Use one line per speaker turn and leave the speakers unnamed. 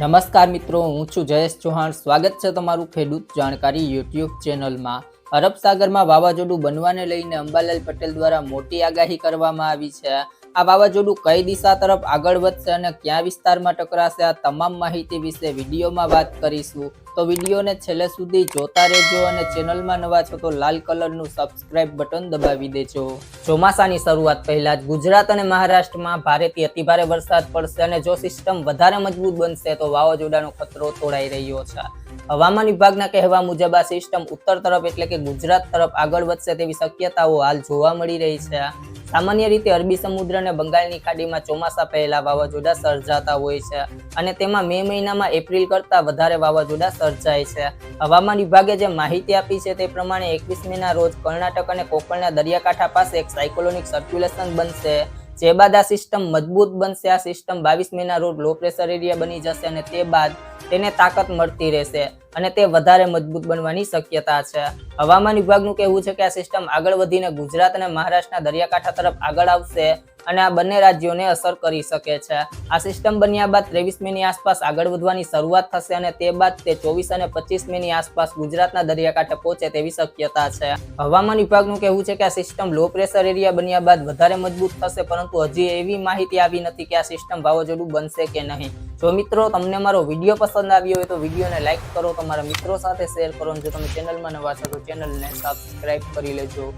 નમસ્કાર મિત્રો, હું છું જયેશ ચૌહાણ. સ્વાગત છે તમારું ખેડૂત જાણકારી યુટ્યુબ ચેનલમાં. અરબ સાગરમાં વાવાઝોડું બનવાને લઈને અંબાલાલ પટેલ દ્વારા મોટી આગાહી કરવામાં આવી છે. આ વાવાઝોડું કઈ દિશા તરફ આગળ વધશે અને કયા વિસ્તારમાં ટકરાશે, આ તમામ માહિતી વિશે વિડીયોમાં વાત કરીશું. તો વિડીયોને છેલ્લે સુધી જોતા રહેજો અને ચેનલમાં નવા છો તો લાલ કલરનું સબસ્ક્રાઇબ બટન દબાવી દેજો. ચોમાસાની શરૂઆત પહેલા જ ગુજરાત અને મહારાષ્ટ્રમાં ભારેથી અતિભારે વરસાદ પડશે અને જો સિસ્ટમ વધારે મજબૂત બનશે તો વાવાઝોડાનો ખતરો તોડાઈ રહ્યો છે. હવામાન વિભાગના કહેવા મુજબ આ સિસ્ટમ ઉત્તર તરફ એટલે કે ગુજરાત તરફ આગળ વધશે તેવી શક્યતાઓ હાલ જોવા મળી રહી છે. સામાન્ય રીતે અરબી સમુદ્ર અને બંગાળની ખાડીમાં ચોમાસા પહેલા વાવાઝોડા સર્જાતા હોય છે અને તેમાં મે મહિનામાં એપ્રિલ કરતા વધારે વાવાઝોડા સર્જાય છે. હવામાન વિભાગે જે માહિતી આપી છે તે પ્રમાણે એકવીસ મેના રોજ કર્ણાટક અને કોકણના દરિયાકાંઠા પાસે એક સાયકોલોનિક સર્ક્યુલેશન બનશે. જે બાદ આ સિસ્ટમ મજબૂત બનશે, આ સિસ્ટમ બાવીસ મહિના રોડ લો પ્રેશર એરિયા બની જશે અને તે બાદ તેને તાકાત મળતી રહેશે અને તે વધારે મજબૂત બનવાની શક્યતા છે. હવામાન વિભાગનું કહેવું છે કે આ સિસ્ટમ આગળ વધીને ગુજરાત અને મહારાષ્ટ્રના દરિયાકાંઠા તરફ આગળ આવશે. અને આ બંને રાજ્યોને અસર કરી શકે છે. આ સિસ્ટમ બન્યા બાદ ત્રેવીસ મેની આસપાસ આગળ વધવાની શરૂઆત થશે અને તે બાદ તે ચોવીસ અને પચીસ મેની આસપાસ ગુજરાતના દરિયાકાંઠે પહોંચે તેવી શક્યતા છે. હવામાન વિભાગનું કહેવું છે કે આ સિસ્ટમ લો પ્રેશર એરિયા બન્યા બાદ વધારે મજબૂત થશે, પરંતુ હજી એવી માહિતી આવી નથી કે આ સિસ્ટમ વાવાઝોડું બનશે કે નહીં. જો મિત્રો તમને મારો વીડિયો પસંદ આવ્યો હોય તો વિડીયોને લાઇક કરો, તમારા મિત્રો સાથે શેર કરો જો તમે ચેનલમાં નવા છો તો ચેનલને સબસ્ક્રાઈબ કરી લેજો.